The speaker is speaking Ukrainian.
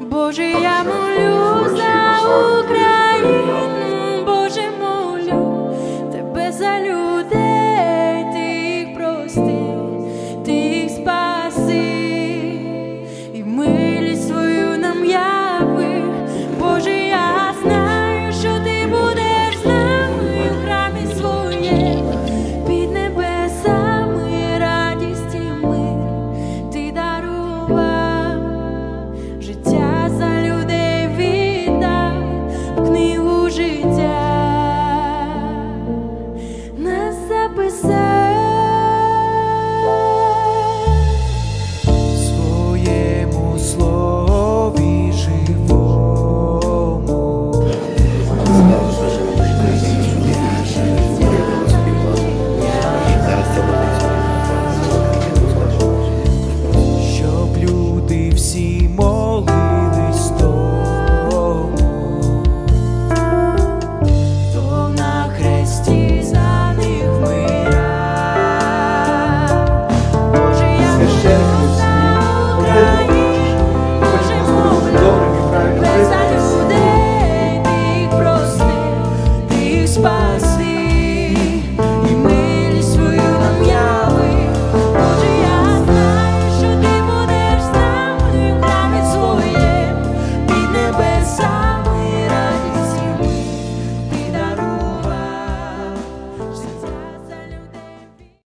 Боже, я молю за Україну, Боже молю тебе за любов. espaço.